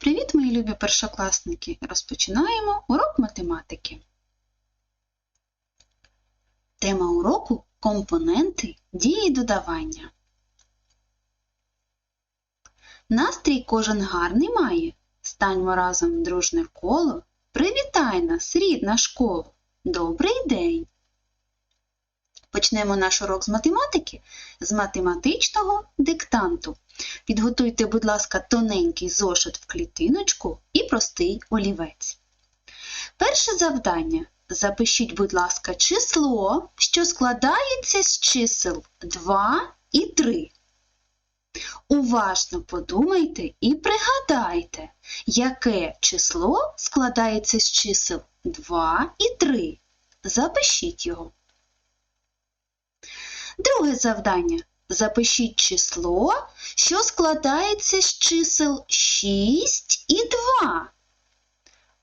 Привіт, мої любі першокласники! Розпочинаємо урок математики. Тема уроку компоненти дії додавання. Настрій кожен гарний має. Станьмо разом дружне коло. Привітай нас, рідна школа! Добрий день! Почнемо наш урок з математики з математичного диктанту. Підготуйте, будь ласка, тоненький зошит в клітиночку і простий олівець. Перше завдання. Запишіть, будь ласка, число, що складається з чисел 2 і 3. Уважно подумайте і пригадайте, яке число складається з чисел 2 і 3. Запишіть його. Друге завдання. Запишіть число, що складається з чисел 6 і 2.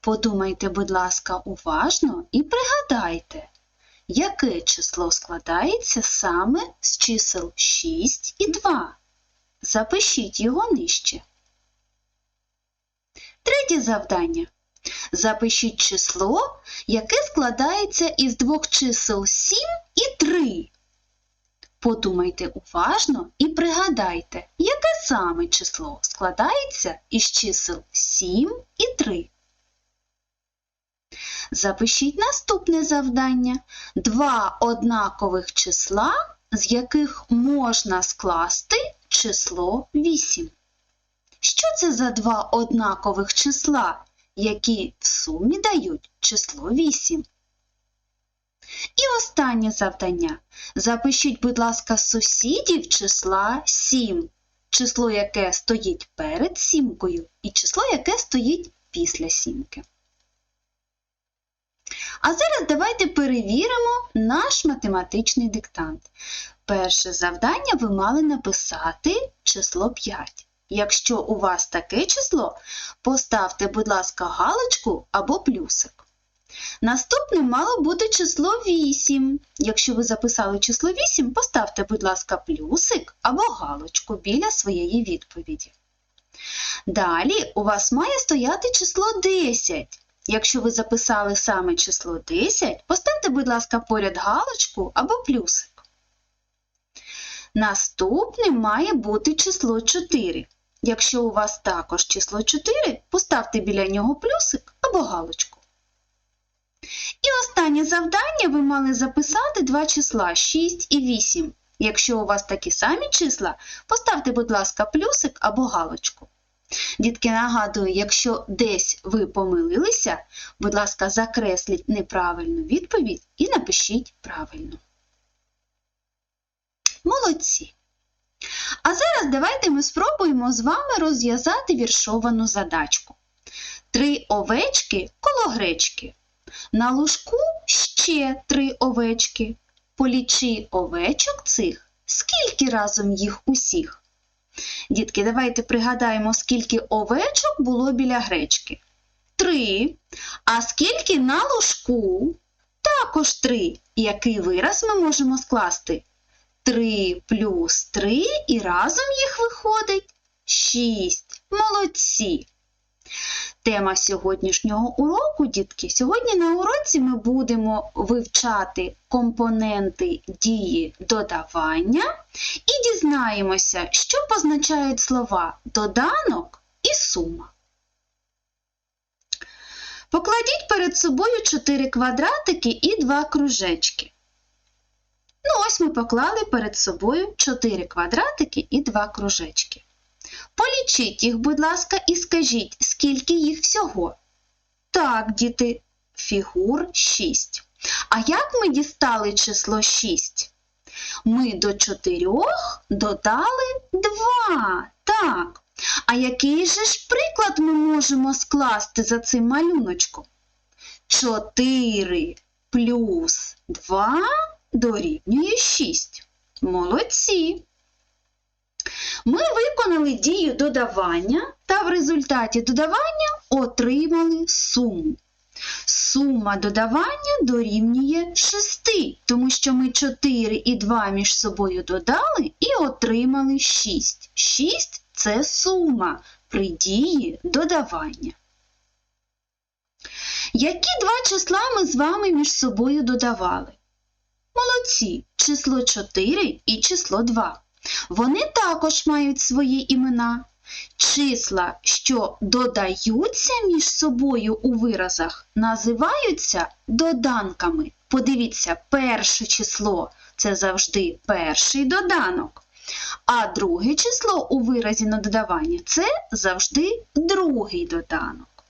Подумайте, будь ласка, уважно і пригадайте, яке число складається саме з чисел 6 і 2. Запишіть його нижче. Третє завдання. Запишіть число, яке складається із двох чисел 7 і 3. Подумайте уважно і пригадайте, яке саме число складається із чисел 7 і 3. Запишіть наступне завдання. Два однакових числа, з яких можна скласти число 8. Що це за два однакових числа, які в сумі дають число 8? І останнє завдання. Запишіть, будь ласка, сусідів числа 7, число, яке стоїть перед сімкою, і число, яке стоїть після сімки. А зараз давайте перевіримо наш математичний диктант. Перше завдання ви мали написати число 5. Якщо у вас таке число, поставте, будь ласка, галочку або плюсик. Наступне мало бути число 8. Якщо ви записали число 8, поставте, будь ласка, плюсик або галочку біля своєї відповіді. Далі у вас має стояти число 10. Якщо ви записали саме число 10, поставте, будь ласка, поряд галочку або плюсик. Наступним має бути число 4. Якщо у вас також число 4, поставте біля нього плюсик або галочку. І останнє завдання ви мали записати два числа 6 і 8. Якщо у вас такі самі числа, поставте, будь ласка, плюсик або галочку. Дітки, нагадую, якщо десь ви помилилися, будь ласка, закресліть неправильну відповідь і напишіть правильно. Молодці! А зараз давайте ми спробуємо з вами розв'язати віршовану задачку. Три овечки коло гречки. На лужку ще три овечки. Полічи овечок цих, скільки разом їх усіх. Дітки, давайте пригадаємо, скільки овечок було біля гречки. Три. А скільки на лужку? Також три. Який вираз ми можемо скласти? Три плюс три і разом їх виходить шість. Молодці. Тема сьогоднішнього уроку, дітки, сьогодні на уроці ми будемо вивчати компоненти дії додавання і дізнаємося, що позначають слова доданок і сума. Покладіть перед собою 4 квадратики і 2 кружечки. Ну, ось ми поклали перед собою 4 квадратики і 2 кружечки. Полічіть їх, будь ласка, і скажіть, скільки їх всього. Так, діти, фігур 6. А як ми дістали число 6? Ми до 4 додали 2. Так. А який же ж приклад ми можемо скласти за цим малюночком? 4 плюс 2 дорівнює 6. Молодці. Ми виконали дію додавання та в результаті додавання отримали суму. Сума додавання дорівнює 6, тому що ми 4 і 2 між собою додали і отримали 6. 6 це сума при дії додавання. Які два числа ми з вами між собою додавали? Молодці, число 4 і число 2. Вони також мають свої імена. Числа, що додаються між собою у виразах, називаються доданками. Подивіться, перше число це завжди перший доданок. А друге число у виразі на додавання це завжди другий доданок.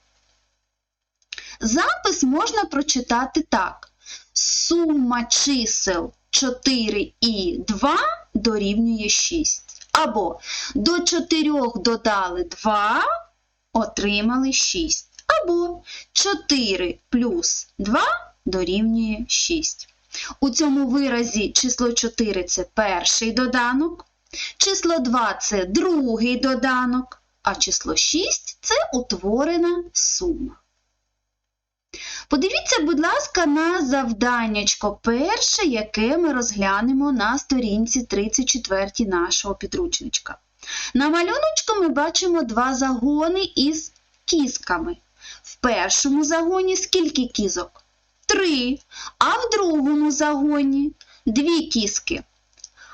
Запис можна прочитати так. Сума чисел 4 і 2 дорівнює 6. Або до 4 додали 2, отримали 6. Або 4 плюс 2 дорівнює 6. У цьому виразі число 4 це перший доданок, число 2 це другий доданок, а число 6 це утворена сума. Подивіться, будь ласка, на завданнячко перше, яке ми розглянемо на сторінці 34 нашого підручничка. На малюночку ми бачимо два загони із кізками. В першому загоні скільки кізок? Три. А в другому загоні дві кізки.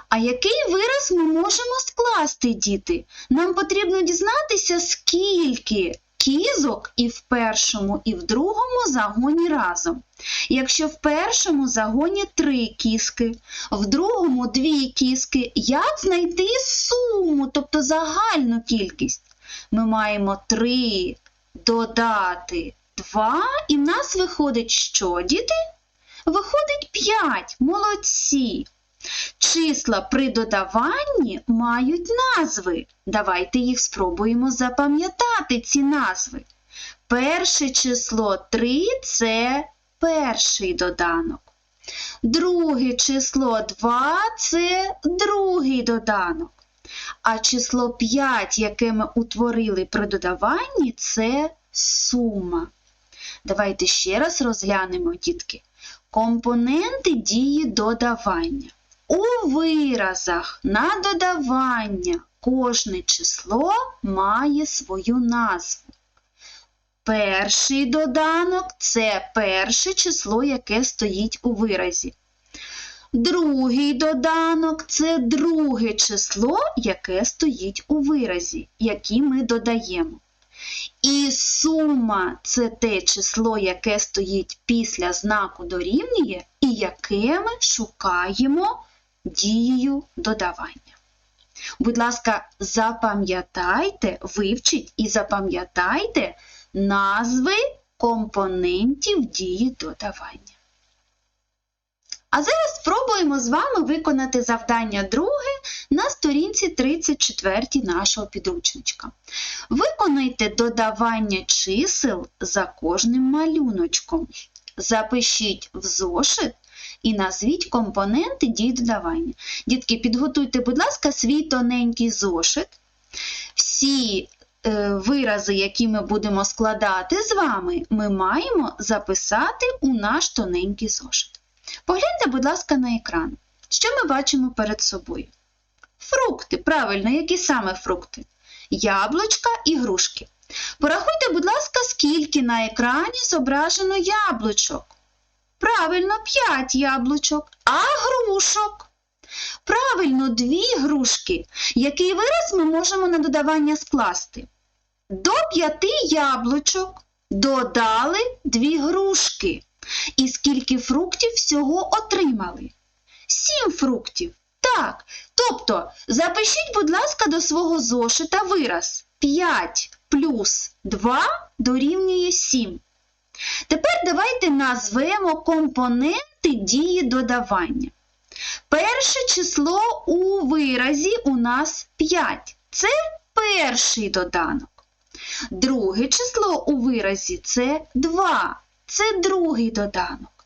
А який вираз ми можемо скласти, діти? Нам потрібно дізнатися, скільки кізок і в першому, і в другому загоні разом. Якщо в першому загоні три кіски, в другому дві кіски, як знайти суму, тобто загальну кількість? Ми маємо 3 додати 2, і в нас виходить що, діти? Виходить 5. Молодці. Числа при додаванні мають назви. Давайте їх спробуємо запам'ятати, ці назви. Перше число 3 це перший доданок. Друге число 2 це другий доданок. А число 5, яке ми утворили при додаванні, це сума. Давайте ще раз розглянемо, дітки. Компоненти дії додавання. У виразах на додавання кожне число має свою назву. Перший доданок це перше число, яке стоїть у виразі. Другий доданок це друге число, яке стоїть у виразі, який ми додаємо. І сума це те число, яке стоїть після знаку дорівнює, і яке ми шукаємо дією додавання. Будь ласка, запам'ятайте, вивчіть і запам'ятайте назви компонентів дії додавання. А зараз спробуємо з вами виконати завдання друге на сторінці 34 нашого підручничка. Виконайте додавання чисел за кожним малюночком. Запишіть в зошит і назвіть компоненти дій додавання. Дітки, підготуйте, будь ласка, свій тоненький зошит. Всі е, вирази, які ми будемо складати з вами, ми маємо записати у наш тоненький зошит. Погляньте, будь ласка, на екран. Що ми бачимо перед собою? Фрукти, правильно, які саме фрукти? Яблучка і грушки. Порахуйте, будь ласка, скільки на екрані зображено яблучок. Правильно, 5 яблучок, а грушок. Правильно, дві грушки. Який вираз ми можемо на додавання скласти? До 5 яблучок додали дві грушки. І скільки фруктів всього отримали? Сім фруктів. Так. Тобто, запишіть, будь ласка, до свого зошита вираз 5 плюс 2 дорівнює 7. Тепер давайте назвемо компоненти дії додавання. Перше число у виразі у нас 5. Це перший доданок. Друге число у виразі це 2. Це другий доданок.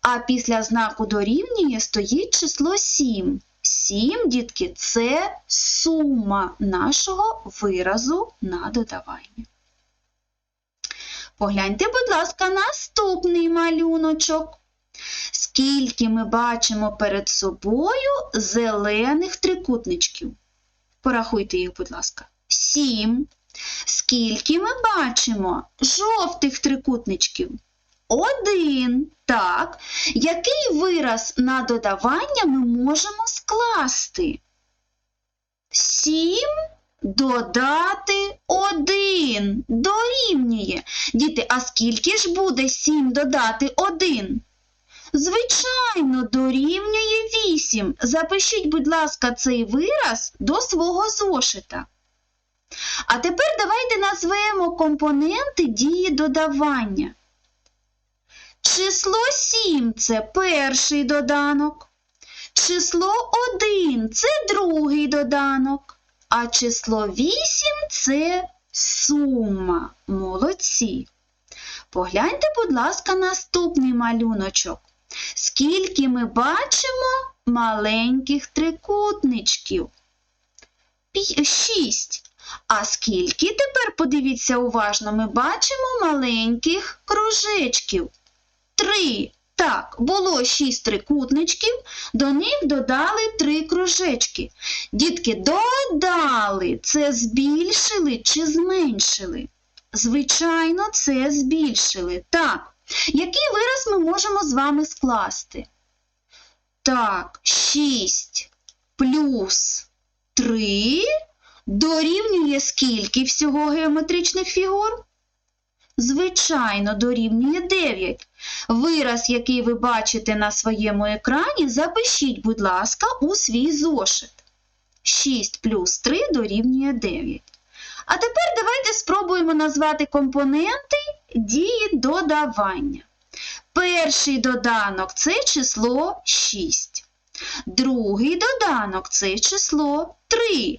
А після знаку дорівнює стоїть число 7. 7, дітки, це сума нашого виразу на додавання. Погляньте, будь ласка, наступний малюночок. Скільки ми бачимо перед собою зелених трикутничків? Порахуйте їх, будь ласка. сім. Скільки ми бачимо жовтих трикутничків? Один. Так. Який вираз на додавання ми можемо скласти? Сім додати один. Дорівнює. Діти, а скільки ж буде сім додати один? Звичайно, дорівнює 8. Запишіть, будь ласка, цей вираз до свого зошита. А тепер давайте назвемо компоненти дії додавання. Число 7 це перший доданок. Число 1 це другий доданок. А число 8 це сума. Молодці. Погляньте, будь ласка, наступний малюночок. Скільки ми бачимо маленьких трикутничків? Шість. А скільки тепер, подивіться уважно, ми бачимо маленьких кружечків? Три. Так, було шість трикутничків, до них додали три кружечки. Дітки, додали, це збільшили чи зменшили? Звичайно, це збільшили. Так. Який вираз ми можемо з вами скласти? Так, 6 плюс 3 дорівнює скільки всього геометричних фігур? Звичайно, дорівнює 9. Вираз, який ви бачите на своєму екрані, запишіть, будь ласка, у свій зошит. 6 плюс 3 дорівнює 9. А тепер давайте спробуємо назвати компоненти дії додавання. Перший доданок це число 6. Другий доданок це число 3.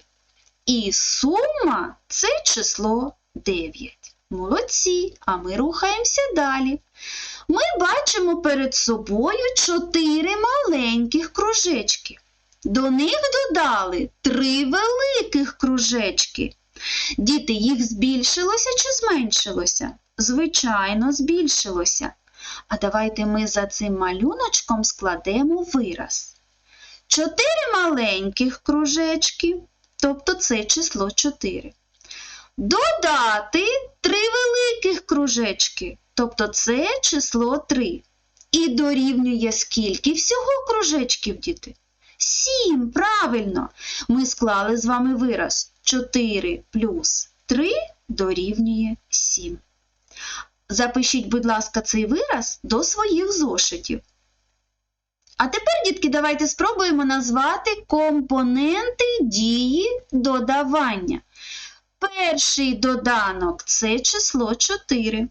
І сума це число 9. Молодці, а ми рухаємося далі. Ми бачимо перед собою 4 маленьких кружечки. До них додали 3 великих кружечки. Діти, їх збільшилося чи зменшилося? Звичайно, збільшилося. А давайте ми за цим малюночком складемо вираз. Чотири маленьких кружечки, тобто це число 4. Додати три великих кружечки, тобто це число 3. І дорівнює скільки всього кружечків, діти? 7, правильно. Ми склали з вами вираз 4 плюс 3 дорівнює 7. Запишіть, будь ласка, цей вираз до своїх зошитів. А тепер, дітки, давайте спробуємо назвати компоненти дії додавання. Перший доданок це число 4.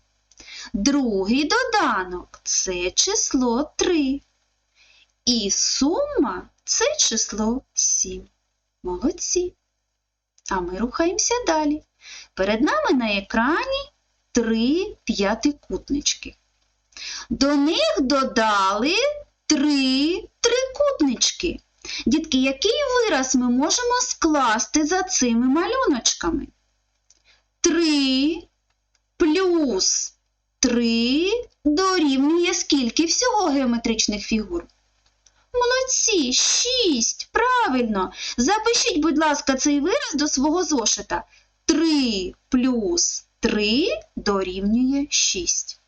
Другий доданок це число 3. І сума це число 7. Молодці. А ми рухаємося далі. Перед нами на екрані три п'ятикутнички. До них додали три трикутнички. Дітки, який вираз ми можемо скласти за цими малюночками? 3 плюс 3 дорівнює скільки всього геометричних фігур? Молодці, 6. Правильно. Запишіть, будь ласка, цей вираз до свого зошита. 3 плюс 3 дорівнює 6.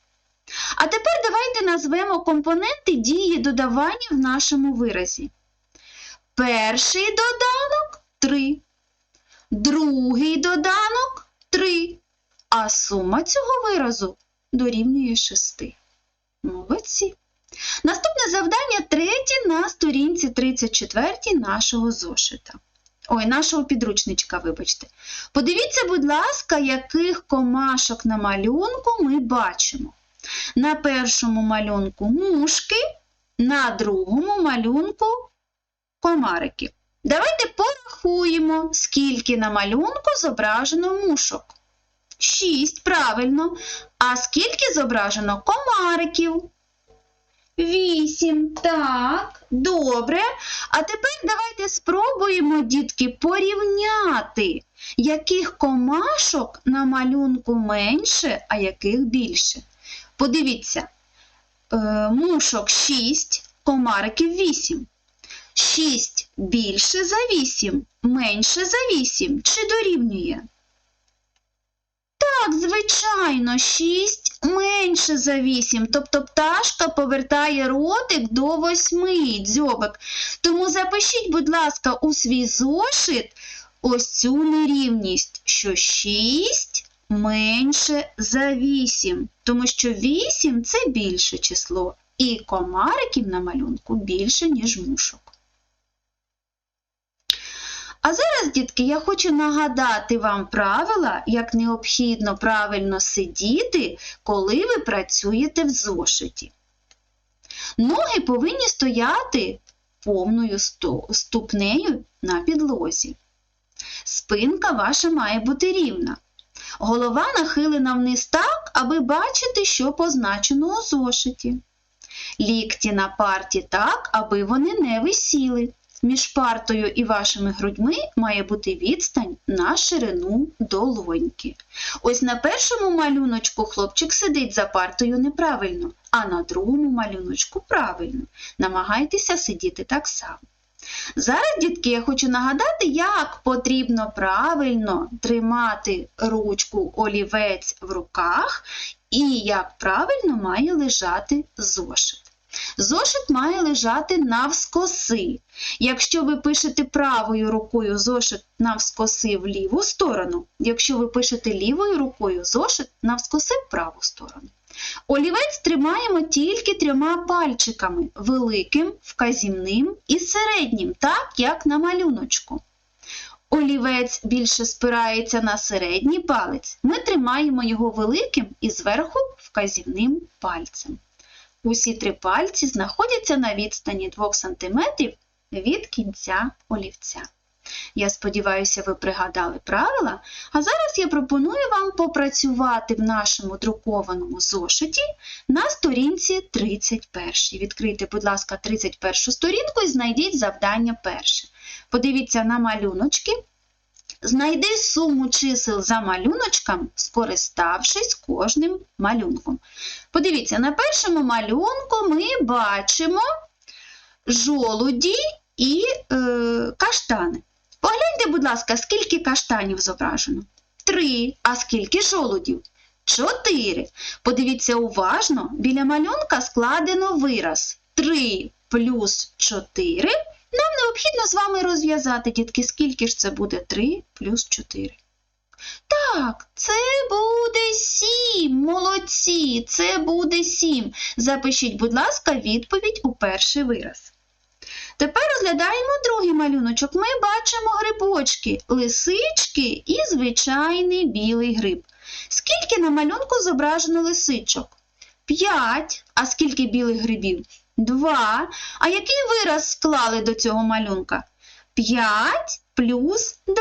А тепер давайте назвемо компоненти дії додавання в нашому виразі. Перший доданок 3. Другий доданок 3. А сума цього виразу дорівнює 6. Молодці. Наступне завдання третє на сторінці 34 нашого зошита. Ой, нашого підручничка, вибачте. Подивіться, будь ласка, яких комашок на малюнку ми бачимо. На першому малюнку мушки, на другому малюнку комарики. Давайте порахуємо, скільки на малюнку зображено мушок. Шість, правильно. А скільки зображено комариків? Вісім. Так, добре. А тепер давайте спробуємо, дітки, порівняти, яких комашок на малюнку менше, а яких більше. Подивіться, е, мушок 6, комариків 8. 6 більше за 8, менше за 8 чи дорівнює? Так, звичайно, 6 менше за 8, тобто пташка повертає ротик до 8 дзьобик. Тому запишіть, будь ласка, у свій зошит ось цю нерівність, що 6 менше за 8, тому що 8 це більше число, і комариків на малюнку більше, ніж мушок. А зараз, дітки, я хочу нагадати вам правила, як необхідно правильно сидіти, коли ви працюєте в зошиті. Ноги повинні стояти повною ступнею на підлозі. Спинка ваша має бути рівна. Голова нахилена вниз так, аби бачити, що позначено у зошиті. Лікті на парті так, аби вони не висіли. Між партою і вашими грудьми має бути відстань на ширину долоньки. Ось на першому малюночку хлопчик сидить за партою неправильно, а на другому малюночку правильно. Намагайтеся сидіти так само. Зараз, дітки, я хочу нагадати, як потрібно правильно тримати ручку олівець в руках і як правильно має лежати зошит. Зошит має лежати навскоси. Якщо ви пишете правою рукою зошит навскоси в ліву сторону, якщо ви пишете лівою рукою зошит навскоси в праву сторону. Олівець тримаємо тільки трьома пальчиками великим, вказівним і середнім, так як на малюночку. Олівець більше спирається на середній палець. Ми тримаємо його великим і зверху вказівним пальцем. Усі три пальці знаходяться на відстані 2 см від кінця олівця. Я сподіваюся, ви пригадали правила, а зараз я пропоную вам попрацювати в нашому друкованому зошиті на сторінці 31. Відкрийте, будь ласка, 31 сторінку і знайдіть завдання перше. Подивіться на малюночки. Знайди суму чисел за малюночком, скориставшись кожним малюнком. Подивіться, на першому малюнку ми бачимо жолуді і е, каштани. Погляньте, будь ласка, скільки каштанів зображено? Три. А скільки жолудів? Чотири. Подивіться уважно, біля малюнка складено вираз 3 плюс 4. Нам необхідно з вами розв'язати, дітки, скільки ж це буде 3 плюс 4. Так, це буде 7. Молодці, це буде 7. Запишіть, будь ласка, відповідь у перший вираз. Тепер розглядаємо другий малюночок. Ми бачимо грибочки, лисички і звичайний білий гриб. Скільки на малюнку зображено лисичок? 5. А скільки білих грибів? 2. А який вираз склали до цього малюнка? 5 плюс 2.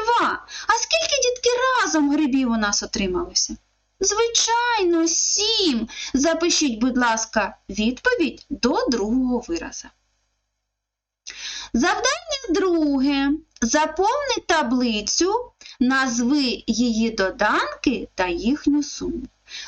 А скільки дітки разом грибів у нас отрималося? Звичайно, 7. Запишіть, будь ласка, відповідь до другого вираза. Завдання друге. Заповни таблицю, назви її доданки та їхню суму.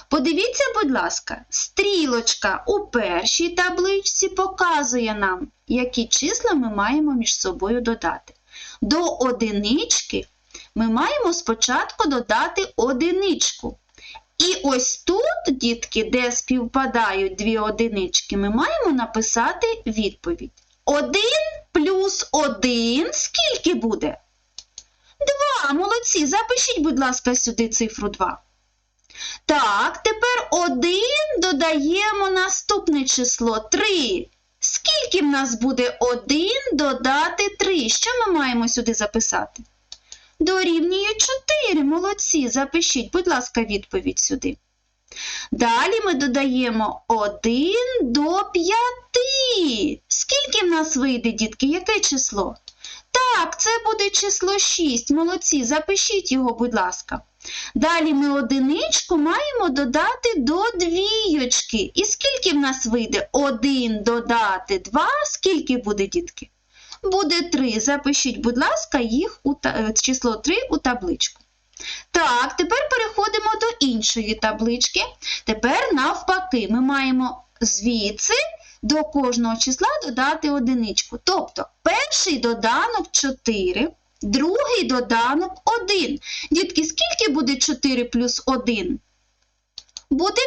Подивіться, будь ласка, стрілочка у першій табличці показує нам, які числа ми маємо між собою додати. До одинички ми маємо спочатку додати одиничку. І ось тут, дітки, де співпадають дві одинички, ми маємо написати відповідь. 1 плюс 1 скільки буде? 2. Молодці. Запишіть, будь ласка, сюди цифру 2. Так, тепер 1 додаємо наступне число 3. Скільки в нас буде 1 додати 3? Що ми маємо сюди записати? Дорівнює 4. Молодці. Запишіть, будь ласка, відповідь сюди. Далі ми додаємо 1 до 5. Скільки в нас вийде, дітки? Яке число? Так, це буде число 6. Молодці, запишіть його, будь ласка. Далі ми одиничку маємо додати до двійочки. І скільки в нас вийде? 1 додати 2. Скільки буде, дітки? Буде 3. Запишіть, будь ласка, їх у число 3 у табличку. Так, тепер переходимо до іншої таблички. Тепер, навпаки, ми маємо звідси до кожного числа додати одиничку. Тобто перший доданок 4, другий доданок 1. Дітки, скільки буде 4 плюс 1? Буде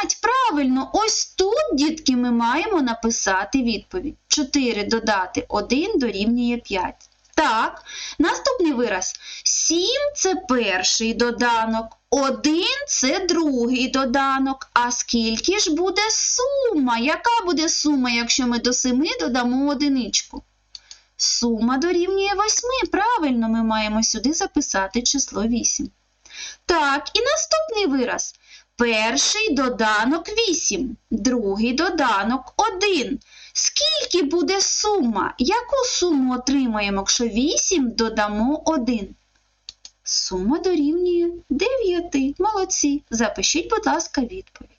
5, правильно. Ось тут, дітки, ми маємо написати відповідь. 4 додати 1 дорівнює 5. Так, наступний вираз. 7 це перший доданок, 1 це другий доданок. А скільки ж буде сума? Яка буде сума, якщо ми до 7 додамо одиничку? Сума дорівнює 8. Правильно, ми маємо сюди записати число 8. Так, і наступний вираз. Перший доданок 8, другий доданок 1. Скільки буде сума? Яку суму отримаємо, якщо 8 додамо 1? Сума дорівнює 9. Молодці. Запишіть, будь ласка, відповідь.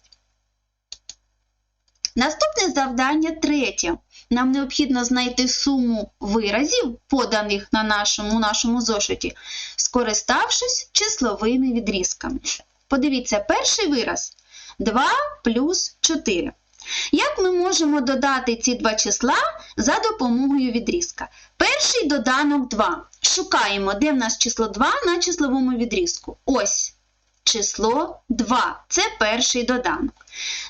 Наступне завдання третє. Нам необхідно знайти суму виразів, поданих на нашому, нашому зошиті, скориставшись числовими відрізками. Подивіться, перший вираз 2 плюс 4. Як ми можемо додати ці два числа за допомогою відрізка? Перший доданок 2. Шукаємо, де в нас число 2 на числовому відрізку. Ось число 2. Це перший доданок.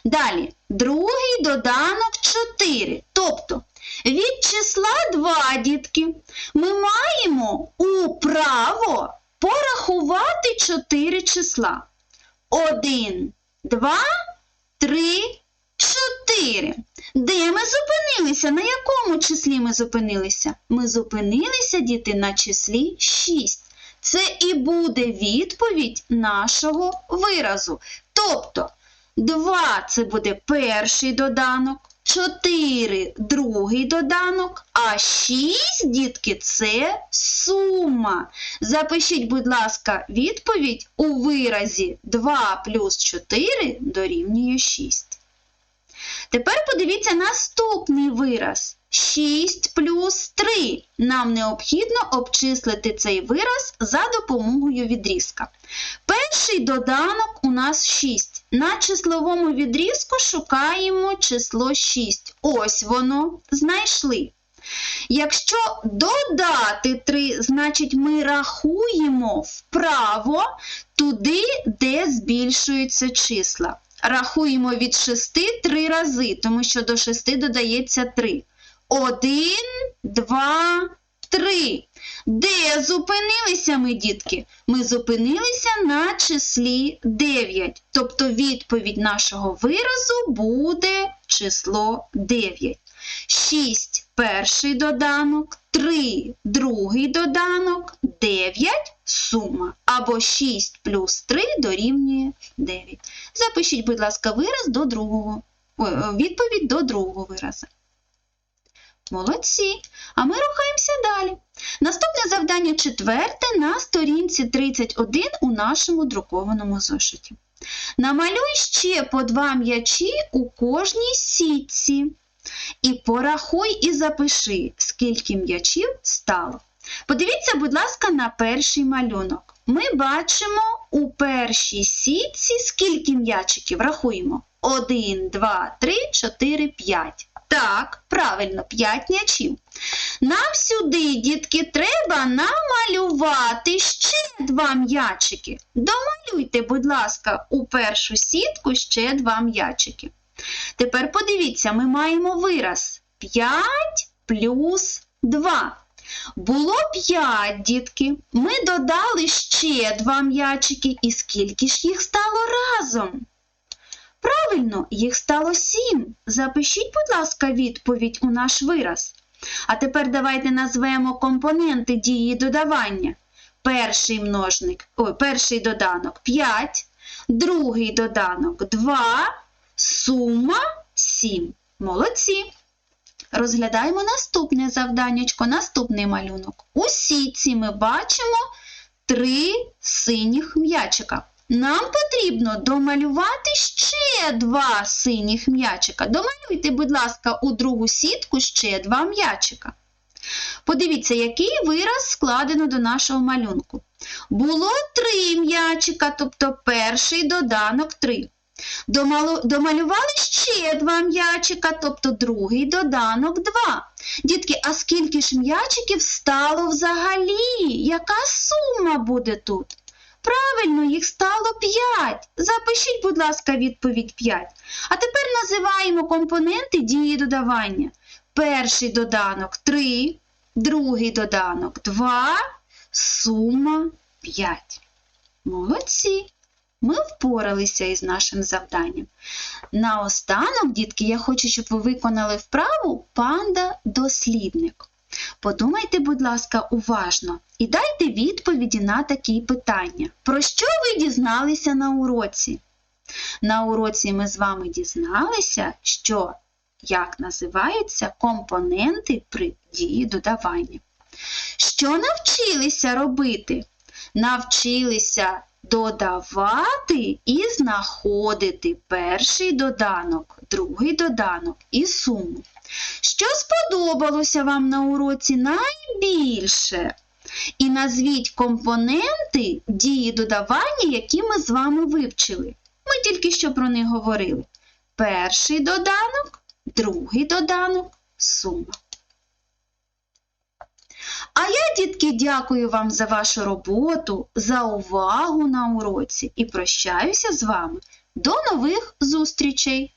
Далі, другий доданок 4. Тобто від числа 2, дітки, ми маємо у право порахувати 4 числа. 1, 2, 3, 4. Де ми зупинилися? На якому числі ми зупинилися? Ми зупинилися, діти, на числі 6. Це і буде відповідь нашого виразу. Тобто 2 це буде перший доданок, 4 другий доданок, а 6, дітки, це сума. Запишіть, будь ласка, відповідь у виразі 2 плюс 4 дорівнює 6. Тепер подивіться наступний вираз. 6 плюс 3. Нам необхідно обчислити цей вираз за допомогою відрізка. Перший доданок у нас 6. На числовому відрізку шукаємо число 6. Ось воно знайшли. Якщо додати 3, значить ми рахуємо вправо туди, де збільшуються числа. Рахуємо від 6 3 рази, тому що до 6 додається 3. 1, 2, 3. Де зупинилися ми, дітки? Ми зупинилися на числі 9. Тобто відповідь нашого виразу буде число 9. 6 перший доданок, 3 другий доданок, 9 сума. Або 6 плюс 3 дорівнює 9. Запишіть, будь ласка, вираз до другого, відповідь до другого виразу. Молодці. А ми рухаємося далі. Наступне завдання четверте на сторінці 31 у нашому друкованому зошиті. Намалюй ще по два м'ячі у кожній сітці. І порахуй і запиши, скільки м'ячів стало. Подивіться, будь ласка, на перший малюнок. Ми бачимо у першій сітці скільки м'ячиків. Рахуємо. 1, 2, 3, 4, 5. Так, правильно, 5 м'ячів. Нам сюди, дітки, треба намалювати ще два м'ячики. Домалюйте, будь ласка, у першу сітку ще два м'ячики. Тепер подивіться, ми маємо вираз 5 плюс 2. Було 5, дітки. Ми додали ще два м'ячики. І скільки ж їх стало разом? Правильно, їх стало 7. Запишіть, будь ласка, відповідь у наш вираз. А тепер давайте назвемо компоненти дії додавання. Перший множник, ой, перший доданок 5, другий доданок 2, сума 7. Молодці. Розглядаємо наступне завданнячко, наступний малюнок. У сітці ми бачимо три синіх м'ячика. Нам потрібно домалювати ще два синіх м'ячика. Домалюйте, будь ласка, у другу сітку ще два м'ячика. Подивіться, який вираз складено до нашого малюнку. Було три м'ячика, тобто перший доданок 3. Домалювали ще два м'ячика, тобто другий доданок два. Дітки, а скільки ж м'ячиків стало взагалі? Яка сума буде тут? Правильно, їх стало 5. Запишіть, будь ласка, відповідь 5. А тепер називаємо компоненти дії додавання. Перший доданок 3, другий доданок 2, сума 5. Молодці! Ми впоралися із нашим завданням. Наостанок, дітки, я хочу, щоб ви виконали вправу панда-дослідник. Подумайте, будь ласка, уважно і дайте відповіді на такі питання. Про що ви дізналися на уроці? На уроці ми з вами дізналися, що як називаються компоненти при дії додавання. Що навчилися робити? Навчилися додавати і знаходити перший доданок, другий доданок і суму. Що сподобалося вам на уроці найбільше? І назвіть компоненти дії додавання, які ми з вами вивчили. Ми тільки що про них говорили. Перший доданок, другий доданок, сума. А я, дітки, дякую вам за вашу роботу, за увагу на уроці і прощаюся з вами. До нових зустрічей!